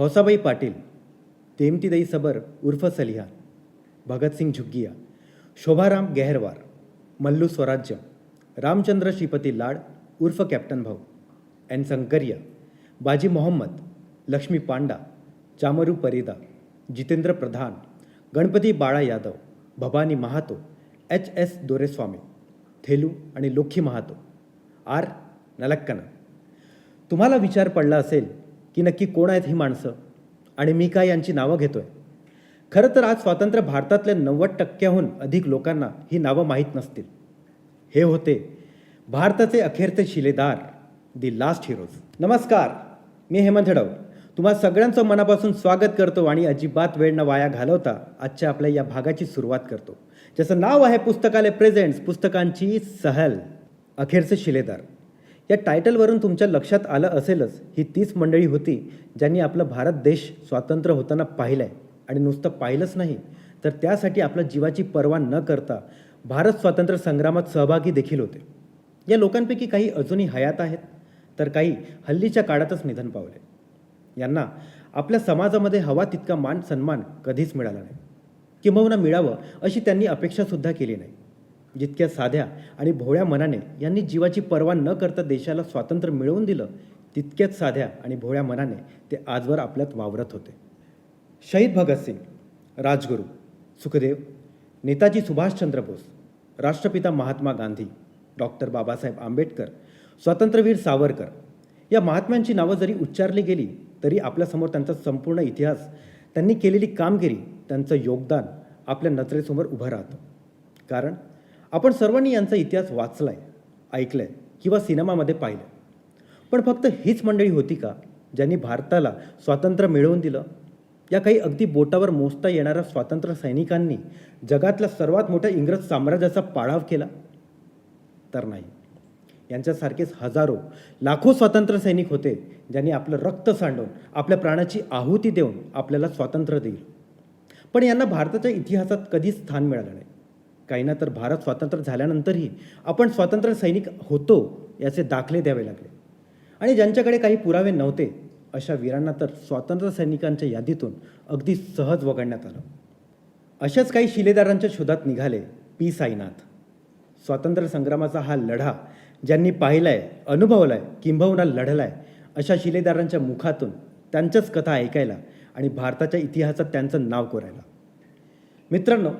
हौसाबाई पाटील तेमतीदई सबर उर्फ सलिहा भगतसिंग झुग्गिया शोभाराम गेहरवार मल्लू स्वराज्य रामचंद्र श्रीपती लाड उर्फ captain Bhau N Sankariya Baji Mohammed Laxmi Panda Chamru Parida Jitendra Pradhan Ganapati Bala Yadav Bhavani Mahato H S Doreswamy Thelu आणि लोखी महातो R नलक्कना तुम्हाला विचार पडला असेल की नक्की कोण आहेत ही माणसं? आणि मी काय यांची नावं घेतोय? खरं तर आज स्वातंत्र्य भारतातल्या नव्वद टक्क्याहून अधिक लोकांना ही नावं माहीत नसतील. हे होते भारताचे अखेरचे शिलेदार दी लास्ट हिरोज नमस्कार मी हेमंत हडव. तुम्हा सगळ्यांचं मनापासून स्वागत करतो आणि अजिबात वेळ न वाया घालवता आजच्या आपल्या या भागाची सुरुवात करतो. ज्याचं नाव आहे पुस्तकालय प्रेझेंट्स पुस्तकांची सहल अखेरचे शिलेदार. या टायटलवरून तुमच्या लक्षात आलं असेलच ही तीच मंडळी होती ज्यांनी आपला भारत देश स्वातंत्र्य होताना पाहिलं आहे आणि नुसतं पाहिलंच नाही तर त्यासाठी आपल्या जीवाची पर्वा न करता भारत स्वातंत्र्य संग्रामात सहभागी देखील होते. या लोकांपैकी काही अजूनही हयात आहेत तर काही हल्लीच्या काळातच निधन पावले. यांना आपल्या समाजामध्ये हवा तितका मान सन्मान कधीच मिळाला नाही. किंबहुना मिळावं अशी त्यांनी अपेक्षासुद्धा केली नाही. जितक्या साध्या आणि भोळ्या मनाने यांनी जीवाची पर्वा न करता देशाला स्वातंत्र्य मिळवून दिलं तितक्याच साध्या आणि भोळ्या मनाने ते आजवर आपल्यात वावरत होते. शहीद भगतसिंग राजगुरू सुखदेव नेताजी सुभाषचंद्र बोस राष्ट्रपिता महात्मा गांधी डॉक्टर बाबासाहेब आंबेडकर स्वातंत्र्यवीर सावरकर या महात्म्यांची नावं जरी उच्चारली गेली तरी आपल्यासमोर त्यांचा संपूर्ण इतिहास त्यांनी केलेली कामगिरी त्यांचं योगदान आपल्या नजरेसमोर उभं राहतं. कारण आपण सर्वांनी यांचा इतिहास वाचलाय आहे किंवा सिनेमामध्ये पाहिलं पण फक्त हीच मंडळी होती का ज्यांनी भारताला स्वातंत्र्य मिळवून दिलं? या काही अगदी बोटावर मोजता येणाऱ्या स्वातंत्र्य सैनिकांनी जगातल्या सर्वात मोठ्या इंग्रज साम्राज्याचा पाडाव केला? तर नाही. यांच्यासारखेच हजारो लाखो स्वातंत्र्य सैनिक होते ज्यांनी आपलं रक्त सांडून आपल्या प्राणाची आहुती देऊन आपल्याला स्वातंत्र्य देईल पण यांना भारताच्या इतिहासात कधीच स्थान मिळालं नाही. काही ना तर भारत स्वातंत्र्य झाल्यानंतरही आपण स्वातंत्र्य सैनिक होतो याचे दाखले द्यावे लागले. आणि ज्यांच्याकडे काही पुरावे नव्हते अशा वीरांना तर स्वातंत्र्य सैनिकांच्या यादीतून अगदी सहज वगळण्यात आलं. अशाच काही शिलेदारांच्या शोधात निघाले पी. साईनाथ. स्वातंत्र्य संग्रामाचा हा लढा ज्यांनी पाहिलाय अनुभवलाय किंबहुना लढलाय अशा शिलेदारांच्या मुखातून त्यांच्याच कथा ऐकायला आणि भारताच्या इतिहासात त्यांचं नाव कोरायला. मित्रांनो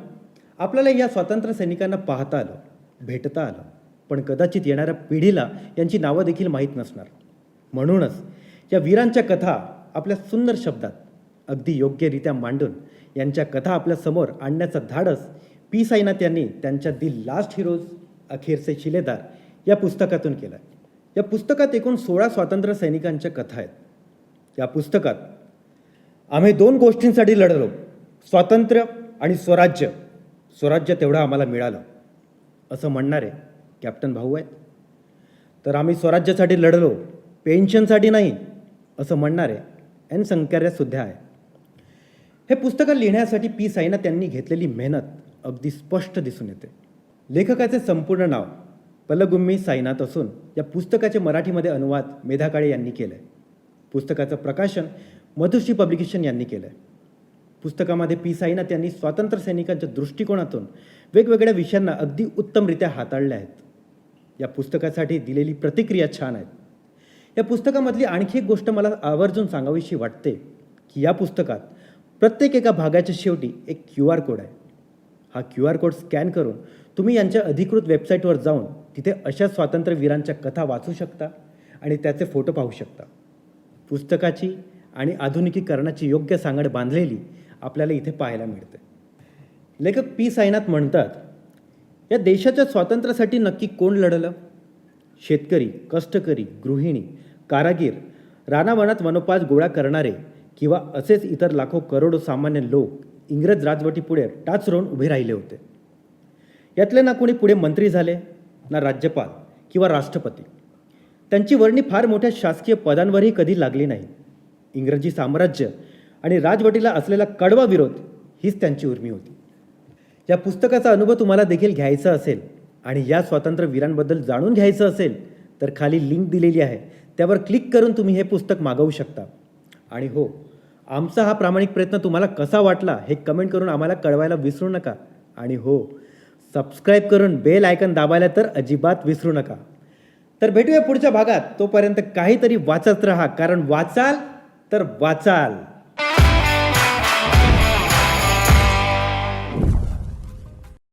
आपल्याला या स्वातंत्र्य सैनिकांना पाहता आलं भेटता आलं पण कदाचित येणाऱ्या पिढीला यांची नावं देखील माहीत नसणार. म्हणूनच या वीरांच्या कथा आपल्या सुंदर शब्दात अगदी योग्यरित्या मांडून यांच्या कथा आपल्यासमोर आणण्याचा धाडस पी साईनाथ यांनी त्यांच्या दी लास्ट हिरोज अखेरचे शिलेदार या पुस्तकातून केला या पुस्तकात एकूण सोळा स्वातंत्र्य सैनिकांच्या कथा आहेत. या पुस्तकात आम्ही दोन गोष्टींसाठी लढलो स्वातंत्र्य आणि स्वराज्य. स्वराज्य तेवढं आम्हाला मिळालं. असं म्हणणारे कॅप्टन भाऊ आहेत. तर आम्ही स्वराज्यासाठी लढलो पेन्शनसाठी नाही असं म्हणणारे एन संकर्यासुद्धा आहे हे पुस्तकं लिहिण्यासाठी पी साईना त्यांनी घेतलेली मेहनत अगदी स्पष्ट दिसून येते. लेखकाचे संपूर्ण नाव पलगुम्मी साईनाथ असून या पुस्तकाचे मराठीमध्ये अनुवाद मेधा काळे यांनी केलं आहे पुस्तकाचं प्रकाशन मधुश्री पब्लिकेशन यांनी केलं आहे पुस्तकामध्ये पी साईनाथ यांनी स्वातंत्र्य सैनिकांच्या दृष्टिकोनातून वेगवेगळ्या विषयांना अगदी उत्तमरित्या हाताळल्या आहेत. या पुस्तकासाठी दिलेली प्रतिक्रिया छान आहेत. या पुस्तकामधली आणखी एक गोष्ट मला आवर्जून सांगावीशी वाटते की या पुस्तकात प्रत्येक एका भागाच्या शेवटी एक क्यू आर कोड आहे. हा क्यू आर कोड स्कॅन करून तुम्ही यांच्या अधिकृत वेबसाईटवर जाऊन तिथे अशा स्वातंत्र्यवीरांच्या कथा वाचू शकता आणि त्याचे फोटो पाहू शकता. पुस्तकाची आणि आधुनिकीकरणाची योग्य सांगड बांधलेली आपल्याला इथे पाहायला मिळते. लेखक पी. साईनाथ म्हणतात या देशाच्या स्वातंत्र्यासाठी नक्की कोण लढलं? शेतकरी कष्टकरी गृहिणी कारागीर रानावनात वनोपास गोळा करणारे किंवा असेच इतर लाखो करोडो सामान्य लोक इंग्रज राजवटीपुढे टाच रोवून उभे राहिले होते. यातले ना कोणी पुढे मंत्री झाले ना राज्यपाल किंवा राष्ट्रपती. त्यांची वर्णी फार मोठ्या शासकीय पदांवरही कधी लागली नाही. इंग्रजी साम्राज्य आणि राजवटीला असलेला कडवा विरोध हीच त्यांची उर्मी होती. या पुस्तकाचा अनुभव तुम्हाला देखील घ्यायचा असेल आणि या स्वातंत्र्यवीरांबद्दल जाणून घ्यायचं असेल तर खाली लिंक दिलेली आहे. त्यावर क्लिक करून तुम्ही हे पुस्तक मागवू शकता. आणि हो आमचा हा प्रामाणिक प्रयत्न तुम्हाला कसा वाटला हे कमेंट करून आम्हाला कळवायला विसरू नका. आणि हो सबस्क्राईब करून बेल आयकन दाबायला तर अजिबात विसरू नका. तर भेटूया पुढच्या भागात. तोपर्यंत काहीतरी वाचत राहा कारण वाचाल तर वाचाल.